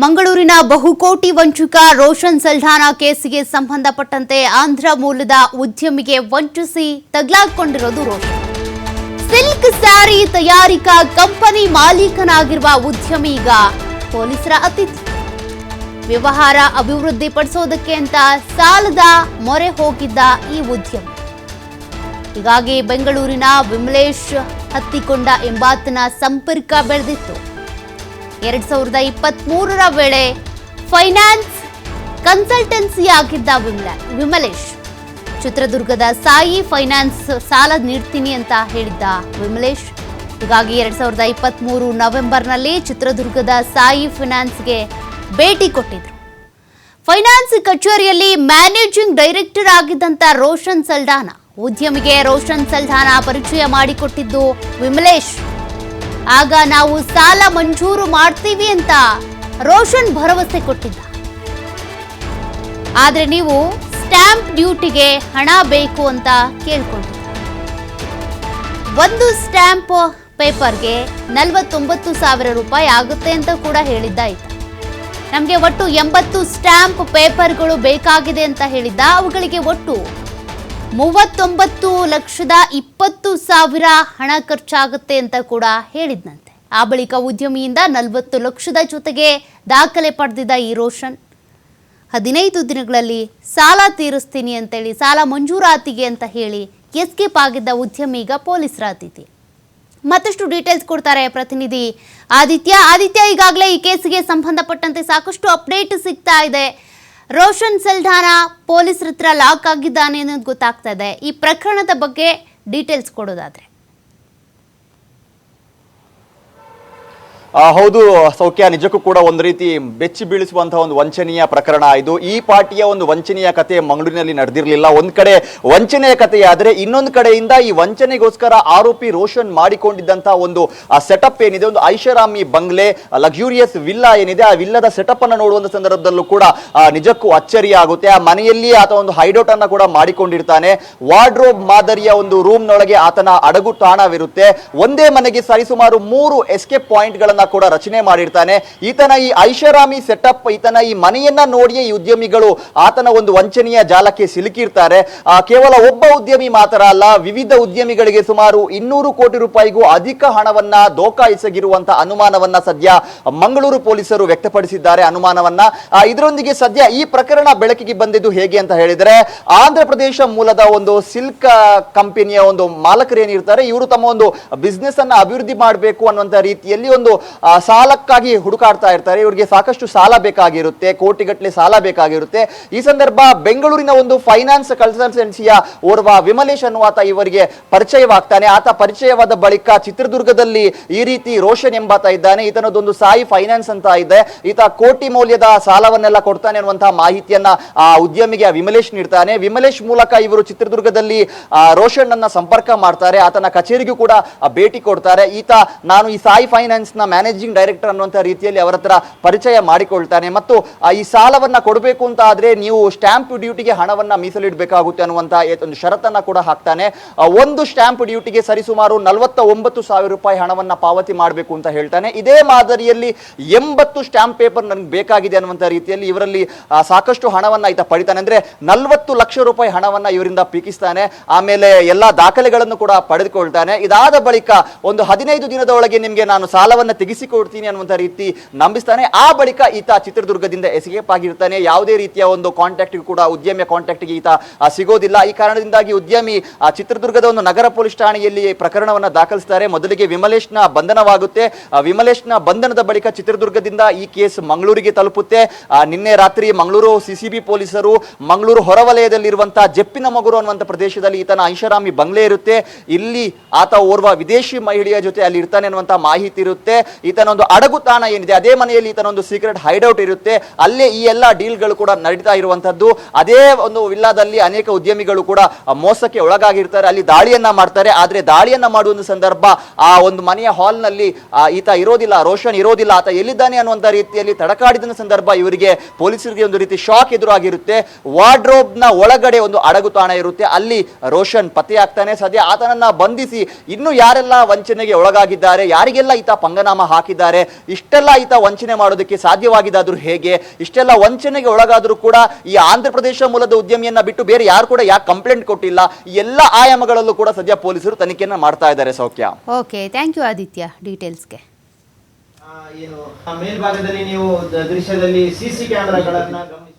ಮಂಗಳೂರಿನ ಬಹುಕೋಟಿ ವಂಚಕ ರೋಷನ್ ಸಲ್ಢಾನಾ ಕೇಸಿಗೆ ಸಂಬಂಧಪಟ್ಟಂತೆ ಆಂಧ್ರ ಮೂಲದ ಉದ್ಯಮಿಗೆ ವಂಚಿಸಿ ತಗ್ಲಾಕೊಂಡಿರೋದು ರೋಷನ್. ಸಿಲ್ಕ್ ಸ್ಯಾರಿ ತಯಾರಿಕಾ ಕಂಪನಿ ಮಾಲೀಕನಾಗಿರುವ ಉದ್ಯಮಿ ಈಗ ಪೊಲೀಸರ ಅತಿಥಿ. ವ್ಯವಹಾರ ಅಭಿವೃದ್ಧಿಪಡಿಸೋದಕ್ಕೆ ಅಂತ ಸಾಲದ ಮೊರೆ ಹೋಗಿದ್ದ ಈ ಉದ್ಯಮಿ. ಹೀಗಾಗಿ ಬೆಂಗಳೂರಿನ ವಿಮಲೇಶ್ ಹತ್ತಿಕೊಂಡ ಎಂಬಾತನ ಸಂಪರ್ಕ ಬೆಳೆದಿತ್ತು. ಎರಡ್ ಸಾವಿರದ ಇಪ್ಪತ್ತ್ ಮೂರರ ವೇಳೆ ಫೈನಾನ್ಸ್ ಕನ್ಸಲ್ಟೆನ್ಸಿ ಆಗಿದ್ದ ವಿಮಲ, ವಿಮಲೇಶ್. ಚಿತ್ರದುರ್ಗದ ಸಾಯಿ ಫೈನಾನ್ಸ್ ಸಾಲ ನೀಡ್ತೀನಿ ಅಂತ ಹೇಳಿದ್ದ ವಿಮಲೇಶ್. ಹೀಗಾಗಿ ಎರಡ್ ಸಾವಿರದ ಇಪ್ಪತ್ತ್ ಮೂರು ನವೆಂಬರ್ನಲ್ಲಿ ಚಿತ್ರದುರ್ಗದ ಸಾಯಿ ಫೈನಾನ್ಸ್ಗೆ ಭೇಟಿ ಕೊಟ್ಟಿದ್ರು. ಫೈನಾನ್ಸ್ ಕಚೇರಿಯಲ್ಲಿ ಮ್ಯಾನೇಜಿಂಗ್ ಡೈರೆಕ್ಟರ್ ಆಗಿದ್ದಂತ ರೋಷನ್ ಸಲ್ಡಾನ, ಉದ್ಯಮಿಗೆ ರೋಷನ್ ಸಲ್ಡಾನ ಪರಿಚಯ ಮಾಡಿಕೊಟ್ಟಿದ್ದು ವಿಮಲೇಶ್. ಆಗ ನಾವು ಸಾಲ ಮಂಜೂರು ಮಾಡ್ತೀವಿ ಅಂತ ರೋಷನ್ ಭರವಸೆ ಕೊಟ್ಟಿದ್ದ. ಆದ್ರೆ ನೀವು ಸ್ಟ್ಯಾಂಪ್ ಡ್ಯೂಟಿಗೆ ಹಣ ಬೇಕು ಅಂತ ಕೇಳ್ಕೊಂಡಿದ್ದ ಒಂದು ಸ್ಟ್ಯಾಂಪ್ ಪೇಪರ್ಗೆ ನಲವತ್ತೊಂಬತ್ತು ಸಾವಿರ ರೂಪಾಯಿ ಆಗುತ್ತೆ ಅಂತ ಕೂಡ ಹೇಳಿದ್ದ ಆಯ್ತು ನಮಗೆ ಒಟ್ಟು ಎಂಬತ್ತು ಸ್ಟ್ಯಾಂಪ್ ಪೇಪರ್ಗಳು ಬೇಕಾಗಿದೆ ಅಂತ ಹೇಳಿದ್ದ. ಅವುಗಳಿಗೆ ಒಟ್ಟು ಮೂವತ್ತೊಂಬತ್ತು ಲಕ್ಷದ ಇಪ್ಪತ್ತು ಸಾವಿರ ಹಣ ಖರ್ಚಾಗುತ್ತೆ ಅಂತ ಕೂಡ ಹೇಳಿದ್ನಂತೆ. ಆ ಬಳಿಕ ಉದ್ಯಮಿಯಿಂದ ನಲವತ್ತು ಲಕ್ಷದ ಜೊತೆಗೆ ದಾಖಲೆ ಪಡೆದಿದ್ದ ಈ ರೋಷನ್, ಹದಿನೈದು ದಿನಗಳಲ್ಲಿ ಸಾಲ ತೀರಿಸ್ತೀನಿ ಅಂತೇಳಿ, ಸಾಲ ಮಂಜೂರಾತಿಗೆ ಅಂತ ಹೇಳಿ ಎಸ್ಕೇಪ್ ಆಗಿದ್ದ ಉದ್ಯಮಿ ಈಗ ಪೊಲೀಸರ ಅತಿಥಿ. ಮತ್ತಷ್ಟು ಡೀಟೇಲ್ಸ್ ಕೊಡ್ತಾರೆ ಪ್ರತಿನಿಧಿ ಆದಿತ್ಯ. ಆದಿತ್ಯ, ಈಗಾಗಲೇ ಈ ಕೇಸಿಗೆ ಸಂಬಂಧಪಟ್ಟಂತೆ ಸಾಕಷ್ಟು ಅಪ್ಡೇಟ್ ಸಿಗ್ತಾ ಇದೆ. ರೋಷನ್ ಸಲ್ಢಾನಾ ಪೊಲೀಸರ ಹತ್ರ ಲಾಕ್ ಆಗಿದ್ದಾನೆ ಅನ್ನೋದು ಗೊತ್ತಾಗ್ತಾ ಇದೆ. ಈ ಪ್ರಕರಣದ ಬಗ್ಗೆ ಡೀಟೇಲ್ಸ್ ಕೊಡೋದಾದ್ರೆ. ಹೌದು, ಸೌಖ್ಯ, ನಿಜಕ್ಕೂ ಕೂಡ ಒಂದು ರೀತಿ ಬೆಚ್ಚಿ ಬೀಳಿಸುವಂತಹ ಒಂದು ವಂಚನೀಯ ಪ್ರಕರಣ ಇದು. ಈ ಪಾರ್ಟಿಯ ಒಂದು ವಂಚನೆಯ ಕತೆ ಮಂಗಳೂರಿನಲ್ಲಿ ನಡೆದಿರಲಿಲ್ಲ. ಒಂದ್ ಕಡೆ ವಂಚನೆಯ ಕಥೆಯಾದ್ರೆ ಇನ್ನೊಂದು ಕಡೆಯಿಂದ ಈ ವಂಚನೆಗೋಸ್ಕರ ಆರೋಪಿ ರೋಷನ್ ಮಾಡಿಕೊಂಡಿದ್ದಂತಹ ಒಂದು ಸೆಟಪ್ ಏನಿದೆ? ಒಂದು ಐಷಾರಾಮಿ ಬಂಗ್ಲೆ ಲಕ್ಸುರಿಯಸ್ ವಿಲ್ಲಾ ಏನಿದೆ? ಆ ವಿಲ್ಲದ ಸೆಟಪ್ ಅನ್ನು ನೋಡುವಂತ ಸಂದರ್ಭದಲ್ಲೂ ಕೂಡ ನಿಜಕ್ಕೂ ಅಚ್ಚರಿ ಆಗುತ್ತೆ. ಆ, ಮನೆಯಲ್ಲಿ ಆತ ಒಂದು ಹೈಡೌಟ್ ಅನ್ನ ಕೂಡ ಮಾಡಿಕೊಂಡಿರ್ತಾನೆ. ವಾರ್ಡ್ರೋಬ್ ಮಾದರಿಯ ಒಂದು ರೂಮ್ನೊಳಗೆ ಆತನ ಅಡಗು ತಾಣವಿರುತ್ತೆ. ಒಂದೇ ಮನೆಗೆ ಸರಿಸುಮಾರು ಮೂರು ಎಸ್ಕೇಪ್ ಪಾಯಿಂಟ್ ಕೂಡ ರಚನೆ ಮಾಡಿರ್ತಾನೆ. ಈತನ ಈ ಐಷಾರಾಮಿ ಸೆಟಪ್ ಈತನ ಈ ಮನೆಯನ್ನ ನೋಡಿಯೇ ಈ ಉದ್ಯಮಿಗಳು ಆತನ ಒಂದು ವಂಚನೆಯ ಜಾಲಕ್ಕೆ ಸಿಲುಕಿರ್ತಾರೆ. ಕೇವಲ ಒಬ್ಬ ಉದ್ಯಮಿ ಮಾತ್ರ ಅಲ್ಲ, ವಿವಿಧ ಉದ್ಯಮಿಗಳಿಗೆ ಸುಮಾರು ಇನ್ನೂರು ಕೋಟಿ ರೂಪಾಯಿಗೂ ಅಧಿಕ ಹಣವನ್ನ ದೋಖಾ ಅನುಮಾನವನ್ನ ಸದ್ಯ ಮಂಗಳೂರು ಪೊಲೀಸರು ವ್ಯಕ್ತಪಡಿಸಿದ್ದಾರೆ ಅನುಮಾನವನ್ನ. ಇದರೊಂದಿಗೆ ಸದ್ಯ ಈ ಪ್ರಕರಣ ಬೆಳಕಿಗೆ ಬಂದಿದ್ದು ಹೇಗೆ ಅಂತ ಹೇಳಿದ್ರೆ, ಆಂಧ್ರ ಪ್ರದೇಶ ಮೂಲದ ಒಂದು ಸಿಲ್ಕ್ ಕಂಪನಿಯ ಒಂದು ಮಾಲಕರು ಏನಿರ್ತಾರೆ ಇವರು ತಮ್ಮ ಒಂದು ಬಿಸ್ನೆಸ್ ಅನ್ನ ಅಭಿವೃದ್ಧಿ ಮಾಡಬೇಕು ಅನ್ನುವಂತ ರೀತಿಯಲ್ಲಿ ಒಂದು ಸಾಲಕ್ಕಾಗಿ ಹುಡುಕಾಡ್ತಾ ಇರ್ತಾರೆ. ಇವರಿಗೆ ಸಾಕಷ್ಟು ಸಾಲ ಬೇಕಾಗಿರುತ್ತೆ ಕೋಟಿಗಟ್ಟಲೆ ಸಾಲ ಬೇಕಾಗಿರುತ್ತೆ. ಈ ಸಂದರ್ಭ ಬೆಂಗಳೂರಿನ ಒಂದು ಫೈನಾನ್ಸ್ ಕನ್ಸಲ್ಟೆನ್ಸಿಯ ಓರ್ವ ವಿಮಲೇಶ್ ಅನ್ನುವಾತ ಇವರಿಗೆ ಪರಿಚಯವಾಗ್ತಾನೆ. ಆತ ಪರಿಚಯವಾದ ಬಳಿಕ ಚಿತ್ರದುರ್ಗದಲ್ಲಿ ಈ ರೀತಿ ರೋಷನ್ ಎಂಬಾತ ಇದ್ದಾನೆ. ಈತನದೊಂದು ಸಾಯಿ ಫೈನಾನ್ಸ್ ಅಂತ ಇದೆ. ಈತ ಕೋಟಿ ಮೌಲ್ಯದ ಸಾಲವನ್ನೆಲ್ಲ ಕೊಡ್ತಾನೆ ಅನ್ನುವಂತಹ ಮಾಹಿತಿಯನ್ನ ಆ ಉದ್ಯಮಿಗೆ ವಿಮಲೇಶ್ ನೀಡ್ತಾನೆ. ವಿಮಲೇಶ್ ಮೂಲಕ ಇವರು ಚಿತ್ರದುರ್ಗದಲ್ಲಿ ರೋಷನ್ ಅನ್ನ ಸಂಪರ್ಕ ಮಾಡ್ತಾರೆ. ಆತನ ಕಚೇರಿಗೂ ಕೂಡ ಭೇಟಿ ಕೊಡ್ತಾರೆ. ಈತ, ನಾನು ಈ ಸಾಯಿ ಫೈನಾನ್ಸ್ನ ಮ್ಯಾನೇಜಿಂಗ್ ಡೈರೆಕ್ಟರ್ ಅನ್ನುವಂಥ ರೀತಿಯಲ್ಲಿ ಅವರ ಹತ್ರ ಪರಿಚಯ ಮಾಡಿಕೊಳ್ತಾನೆ. ಮತ್ತು ಈ ಸಾಲವನ್ನ ಕೊಡಬೇಕು ಅಂತ ಆದ್ರೆ ನೀವು ಸ್ಟ್ಯಾಂಪ್ ಡ್ಯೂಟಿಗೆ ಹಣವನ್ನ ಮೀಸಲಿಡಬೇಕಾಗುತ್ತೆ ಅನ್ನುವಂಥ ಒಂದು ಷರತ್ತನ್ನು ಕೂಡ ಹಾಕ್ತಾನೆ. ಒಂದು ಸ್ಟ್ಯಾಂಪ್ ಡ್ಯೂಟಿಗೆ ಸರಿಸುಮಾರು ನಲವತ್ತ ಒಂಬತ್ತು ಸಾವಿರ ರೂಪಾಯಿ ಹಣವನ್ನ ಪಾವತಿ ಮಾಡಬೇಕು ಅಂತ ಹೇಳ್ತಾನೆ. ಇದೇ ಮಾದರಿಯಲ್ಲಿ ಎಂಬತ್ತು ಸ್ಟ್ಯಾಂಪ್ ಪೇಪರ್ ನನಗೆ ಬೇಕಾಗಿದೆ ಅನ್ನುವಂಥ ರೀತಿಯಲ್ಲಿ ಇವರಲ್ಲಿ ಸಾಕಷ್ಟು ಹಣವನ್ನ ಈತ ಪಡಿತಾನೆ. ಅಂದರೆ ನಲವತ್ತು ಲಕ್ಷ ರೂಪಾಯಿ ಹಣವನ್ನ ಇವರಿಂದ ಪೀಕಿಸ್ತಾನೆ. ಆಮೇಲೆ ಎಲ್ಲ ದಾಖಲೆಗಳನ್ನು ಕೂಡ ಪಡೆದುಕೊಳ್ತಾನೆ. ಇದಾದ ಬಳಿಕ ಒಂದು ಹದಿನೈದು ದಿನದ ಒಳಗೆ ನಿಮಗೆ ನಾನು ಸಾಲವನ್ನ ತೆಗೆಸಿಕೊಡ್ತೀನಿ ಅನ್ನುವಂಥ ರೀತಿ ನಂಬಿಸ್ತಾನೆ. ಆ ಬಳಿಕ ಈತ ಚಿತ್ರದುರ್ಗದಿಂದ ಎಸ್ಕೇಪ್ ಆಗಿರ್ತಾನೆ. ಯಾವುದೇ ರೀತಿಯ ಒಂದು ಕಾಂಟ್ಯಾಕ್ಟ್ ಕೂಡ ಉದ್ಯಮಿಯ ಕಾಂಟ್ಯಾಕ್ಟ್ಗೆ ಈತ ಸಿಗೋದಿಲ್ಲ. ಈ ಕಾರಣದಿಂದಾಗಿ ಉದ್ಯಮಿ ಆ, ಚಿತ್ರದುರ್ಗದ ಒಂದು ನಗರ ಪೊಲೀಸ್ ಠಾಣೆಯಲ್ಲಿ ಪ್ರಕರಣವನ್ನು ದಾಖಲಿಸ್ತಾರೆ. ಮೊದಲಿಗೆ ವಿಮಲೇಶ್ನ ಬಂಧನವಾಗುತ್ತೆ. ವಿಮಲೇಶ್ನ ಬಂಧನದ ಬಳಿಕ ಚಿತ್ರದುರ್ಗದಿಂದ ಈ ಕೇಸ್ ಮಂಗಳೂರಿಗೆ ತಲುಪುತ್ತೆ. ನಿನ್ನೆ ರಾತ್ರಿ ಮಂಗಳೂರು ಸಿಸಿಬಿ ಪೊಲೀಸರು ಮಂಗಳೂರು ಹೊರವಲಯದಲ್ಲಿರುವಂತಹ ಜಪ್ಪಿನ ಮಗುರು ಅನ್ನುವಂಥ ಪ್ರದೇಶದಲ್ಲಿ ಈತನ ಐಷಾರಾಮಿ ಬಂಗ್ಲೆ ಇರುತ್ತೆ. ಇಲ್ಲಿ ಆತ ಓರ್ವ ವಿದೇಶಿ ಮಹಿಳೆಯ ಜೊತೆ ಅಲ್ಲಿ ಇರ್ತಾನೆ ಅನ್ನುವಂಥ ಮಾಹಿತಿ ಇರುತ್ತೆ. ಈತನ ಒಂದು ಅಡಗು ತಾಣ ಏನಿದೆ? ಅದೇ ಮನೆಯಲ್ಲಿ ಈತನ ಒಂದು ಸೀಕ್ರೆಟ್ ಹೈಡೌಟ್ ಇರುತ್ತೆ. ಅಲ್ಲೇ ಈ ಎಲ್ಲ ಡೀಲ್ಗಳು ಕೂಡ ನಡೀತಾ ಇರುವಂತದ್ದು ಅದೇ ಒಂದು ವಿಲ್ಲಾದಲ್ಲಿ ಅನೇಕ ಉದ್ಯಮಿಗಳು ಕೂಡ ಮೋಸಕ್ಕೆ ಒಳಗಾಗಿರ್ತಾರೆ. ಅಲ್ಲಿ ದಾಳಿಯನ್ನ ಮಾಡ್ತಾರೆ. ಆದ್ರೆ ದಾಳಿಯನ್ನ ಮಾಡುವ ಸಂದರ್ಭ, ಆ, ಒಂದು ಮನೆಯ ಹಾಲ್ನಲ್ಲಿ ಈತ ಇರೋದಿಲ್ಲ, ರೋಷನ್ ಇರೋದಿಲ್ಲ. ಆತ ಎಲ್ಲಿದ್ದಾನೆ ಅನ್ನುವಂಥ ರೀತಿಯಲ್ಲಿ ತಡಕಾಡಿದ ಸಂದರ್ಭ ಇವರಿಗೆ ಪೊಲೀಸರಿಗೆ ಒಂದು ರೀತಿ ಶಾಕ್ ಎದುರಾಗಿರುತ್ತೆ. ವಾರ್ಡ್ರೋಬ್ನ ಒಳಗಡೆ ಒಂದು ಅಡಗು ತಾಣ ಇರುತ್ತೆ. ಅಲ್ಲಿ ರೋಷನ್ ಪತ್ತೆಯಾಗ್ತಾನೆ. ಸದ್ಯ ಆತನನ್ನ ಬಂಧಿಸಿ ಇನ್ನು ಯಾರೆಲ್ಲ ವಂಚನೆಗೆ ಒಳಗಾಗಿದ್ದಾರೆ, ಯಾರಿಗೆಲ್ಲ ಈತ ಪಂಗನಾಮ ಹಾಕಿದ್ದಾರೆ. ಇಷ್ಟೆಲ್ಲ ಈತ ವಂಚನೆ ಮಾಡೋದಕ್ಕೆ ಸಾಧ್ಯವಾಗಿದ್ದಾದ್ರೂ ಹೇಗೆ? ಇಷ್ಟೆಲ್ಲ ವಂಚನೆಗೆ ಒಳಗಾದರೂ ಕೂಡ ಈ ಆಂಧ್ರ ಪ್ರದೇಶ ಮೂಲದ ಉದ್ಯಮಿಯನ್ನ ಬಿಟ್ಟು ಬೇರೆ ಯಾರು ಕೂಡ ಯಾಕೆ ಕಂಪ್ಲೇಂಟ್ ಕೊಟ್ಟಿಲ್ಲ? ಎಲ್ಲ ಆಯಾಮಗಳಲ್ಲೂ ಕೂಡ ಸದ್ಯ ಪೊಲೀಸರು ತನಿಖೆಯನ್ನ ಮಾಡ್ತಾ ಇದ್ದಾರೆ Saukhya. Okay thank you Aditya ಡೀಟೇಲ್ಸ್ಗೆ. ಏನು ಆ ಮೇಲ್ಭಾಗದಲ್ಲಿ ನೀವು ದೃಶ್ಯದಲ್ಲಿ ಸಿ ಸಿ ಕ್ಯಾಮೆರಾಗಳನ್ನ ಗಮನಿಸಿ.